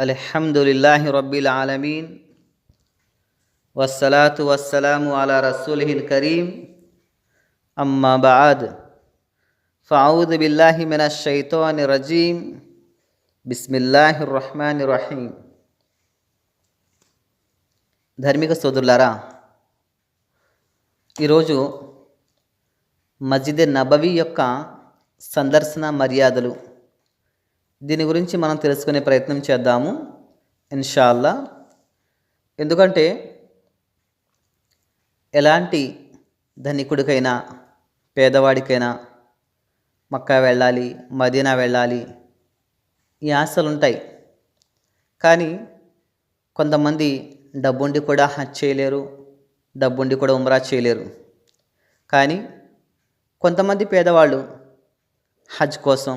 الحمد لله رب العالمين والصلاة والسلام على رسوله الكريم أما بعد فأعوذ بالله من الشيطان الرجيم بسم الله الرحمن الرحيم ధార్మిక సోదరులారా ఈరోజు మస్జిద్ నబవి యొక్క సందర్శన మర్యాదలు దీని గురించి మనం తెలుసుకునే ప్రయత్నం చేద్దాము ఇన్షాల్లా. ఎందుకంటే ఎలాంటి ధనికుడికైనా పేదవాడికైనా మక్కా వెళ్ళాలి మదీనా వెళ్ళాలి ఈ ఆశలు ఉంటాయి కానీ కొంతమంది డబ్బుండి కూడా హజ్ చేయలేరు డబ్బుండి కూడా ఉమ్రా చేయలేరు. కానీ కొంతమంది పేదవాళ్ళు హజ్ కోసం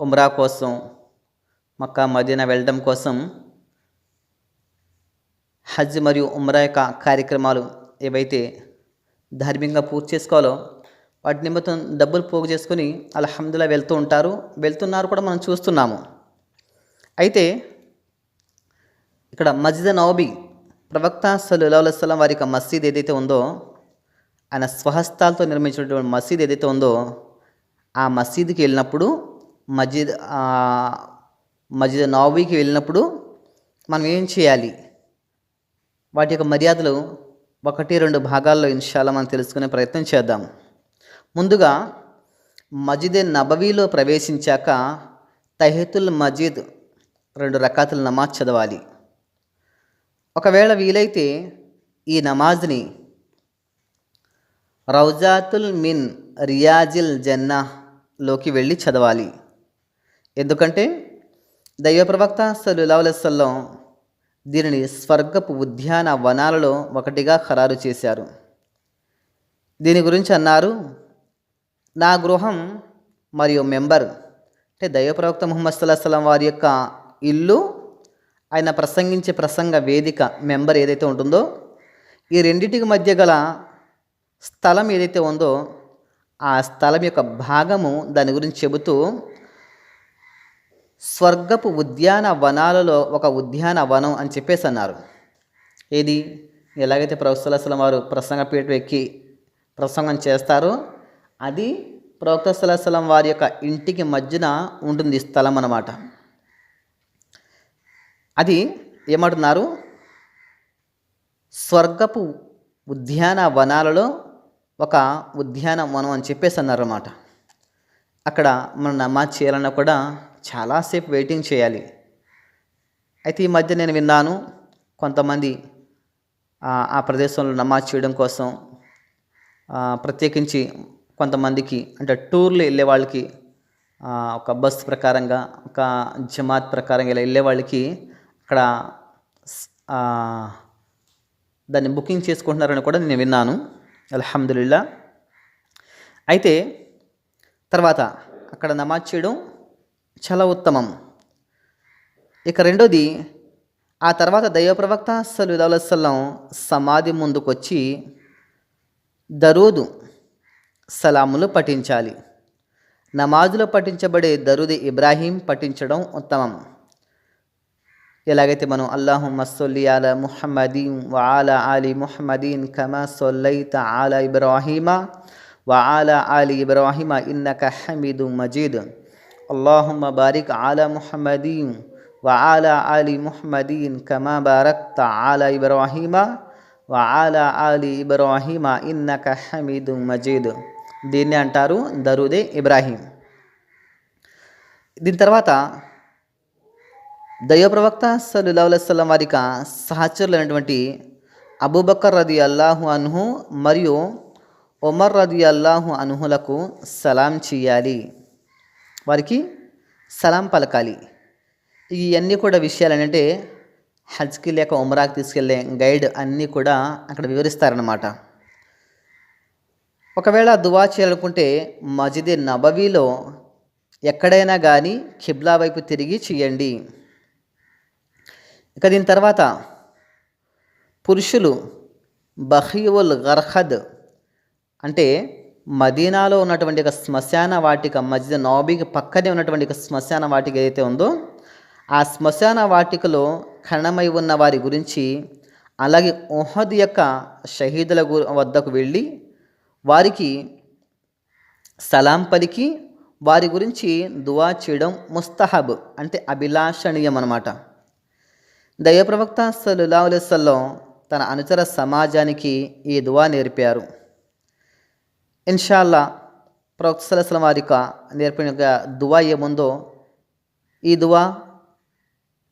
ఉమ్రా కోసం మక్కా మదీనా వెళ్ళడం కోసం హజ్ మరియు ఉమ్రా యొక్క కార్యక్రమాలు ఏవైతే ధార్మికంగా పూర్తి చేసుకోవాలో వాటి నిమిత్తం డబ్బులు పోగు చేసుకుని అల్హమ్దుల్లా వెళ్తూ ఉంటారు. వెళ్తున్నారు కూడా మనం చూస్తున్నాము. అయితే ఇక్కడ మస్జిద్ నవబి ప్రవక్త సల్లాహం వారి యొక్క మసీద్ ఏదైతే ఉందో ఆయన స్వహస్తాలతో నిర్మించినటువంటి మసీద్ ఏదైతే ఉందో ఆ మసీదుకి వెళ్ళినప్పుడు మస్జిద్ మస్జిద్ నావీకి వెళ్ళినప్పుడు మనం ఏం చేయాలి? వాటి యొక్క మర్యాదలు ఒకటి రెండు భాగాల్లో ఇన్షాల్లో మనం తెలుసుకునే ప్రయత్నం చేద్దాం. ముందుగా మస్జిద్ నబవీలో ప్రవేశించాక తహితుల్ మజీద్ రెండు రకాతుల నమాజ్ చదవాలి. ఒకవేళ వీలైతే ఈ నమాజ్ని రౌజాతుల్ మిన్ రియాజిల్ జన్నాలోకి వెళ్ళి చదవాలి. ఎందుకంటే దైవ ప్రవక్త సల్లాహులసల్లం దీనిని స్వర్గపు ఉద్యాన వనాలలో ఒకటిగా ఖరారు చేశారు. దీని గురించి అన్నారు నా గృహం మరియు మెంబర్ అంటే దైవ ప్రవక్త ముహమ్మద్ సల్లాహం వారి యొక్క ఇల్లు ఆయన ప్రసంగించే ప్రసంగ వేదిక మెంబర్ ఏదైతే ఉంటుందో ఈ రెండింటికి మధ్య గల స్థలం ఏదైతే ఉందో ఆ స్థలం యొక్క భాగము దాని గురించి చెబుతూ స్వర్గపు ఉద్యాన వనాలలో ఒక ఉద్యాన వనం అని చెప్పేసి అన్నారు. ఏది? ఎలాగైతే ప్రవక్తలం వారు ప్రసంగ ఎక్కి ప్రసంగం చేస్తారో అది ప్రవక్త సలహం వారి యొక్క ఇంటికి మధ్యన ఉంటుంది స్థలం అన్నమాట. అది ఏమంటున్నారు? స్వర్గపు ఉద్యాన వనాలలో ఒక ఉద్యానవనం అని చెప్పేసి అన్నారన్నమాట. అక్కడ మనం నమాజ్ చేయాలన్నా కూడా చాలాసేపు వెయిటింగ్ చేయాలి. అయితే ఈ మధ్య నేను విన్నాను కొంతమంది ఆ ప్రదేశంలో నమాజ్ చేయడం కోసం ప్రత్యేకించి కొంతమందికి అంటే టూర్లు వెళ్ళే వాళ్ళకి ఒక బస్ ప్రకారంగా ఒక జమాత్ ప్రకారంగా ఇలా వెళ్ళే వాళ్ళకి అక్కడ దాన్ని బుకింగ్ చేసుకుంటున్నారని కూడా నేను విన్నాను. అల్హమ్దుల్లా అయితే తర్వాత అక్కడ నమాజ్ చేయడం చాలా ఉత్తమం. ఇక రెండోది ఆ తర్వాత దైవప్రవక్త సల్లుల్లాహస్లం సమాధి ముందుకొచ్చి దరూదు సలాములు పఠించాలి. నమాజులు పఠించబడే దరుది ఇబ్రాహీం పఠించడం ఉత్తమం. ఎలాగైతే మనం అల్లాహు మసొల్లి అల ముహమ్మదీన్ వాల అలీ ముహమ్మదీన్ కమా సొల్లైత ఆలా ఇబ్రాహీమా వాల అలీ ఇబ్రాహీమా ఇన్నక హమీదు మజీద్. اللهم بارك على محمد وعلى آل محمد كما باركت على إبراهيم وعلى آل إبراهيم إنك حميد مجيد దీన్ని అంటారు దరుదే ఇబ్రాహీం దీని తర్వాత దైవ ప్రవక్త సల్లాహుల్లం వారిక సహచరులైనటువంటి అబూబక్కర్ రది అల్లాహు అన్హు మరియు ఒమర్ రది అల్లాహు అనుహులకు సలాం చేయాలి వారికి సలాం పలకాలి. ఇవన్నీ కూడా విషయాలు ఏంటంటే హజ్కి లేక ఉమరాకి తీసుకెళ్ళే గైడ్ అన్నీ కూడా అక్కడ వివరిస్తారనమాట ఒకవేళ దువా చేయాలనుకుంటే మజిద్ నబవీలో ఎక్కడైనా కానీ ఖిబ్లా వైపు తిరిగి చేయండి. ఇక దీని తర్వాత పురుషులు బహీవుల్ గర్హద్ అంటే మదీనాలో ఉన్నటువంటి ఒక శ్మశాన వాటిక మధ్య నాబీకి పక్కనే ఉన్నటువంటి ఒక శ్మశాన వాటిక ఏదైతే ఉందో ఆ శ్మశాన వాటికలో ఖనమై ఉన్న వారి గురించి అలాగే ఓహద్ యొక్క షహీదుల గు- వద్దకు వెళ్ళి వారికి సలాం పలికి వారి గురించి దువా చేయడం ముస్తహబ్ అంటే అభిలాషణీయం అనమాట దైవప్రవక్త ప్రవక్త సల్లుల్లాహు తన అనుచర సమాజానికి ఈ దువా నేర్పారు. ఇన్షాల్లా ప్రవక్త వారి యొక్క నేర్పిన దువా ఏముందో ఈ దువా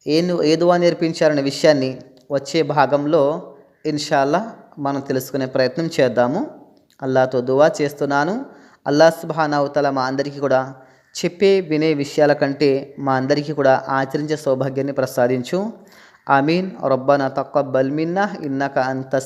ఏ ఏ దువా నేర్పించారనే విషయాన్ని వచ్చే భాగంలో ఇన్షాల్లా మనం తెలుసుకునే ప్రయత్నం చేద్దాము. అల్లాతో దువా చేస్తున్నాను. అల్లా సుబానావుతల మా అందరికీ కూడా చెప్పే వినే విషయాల కంటే మా అందరికీ కూడా ఆచరించే సౌభాగ్యాన్ని ప్రసాదించు. ఆమీన్. రబ్బనా తక్కువ బల్మిన్నా ఇన్నక అంత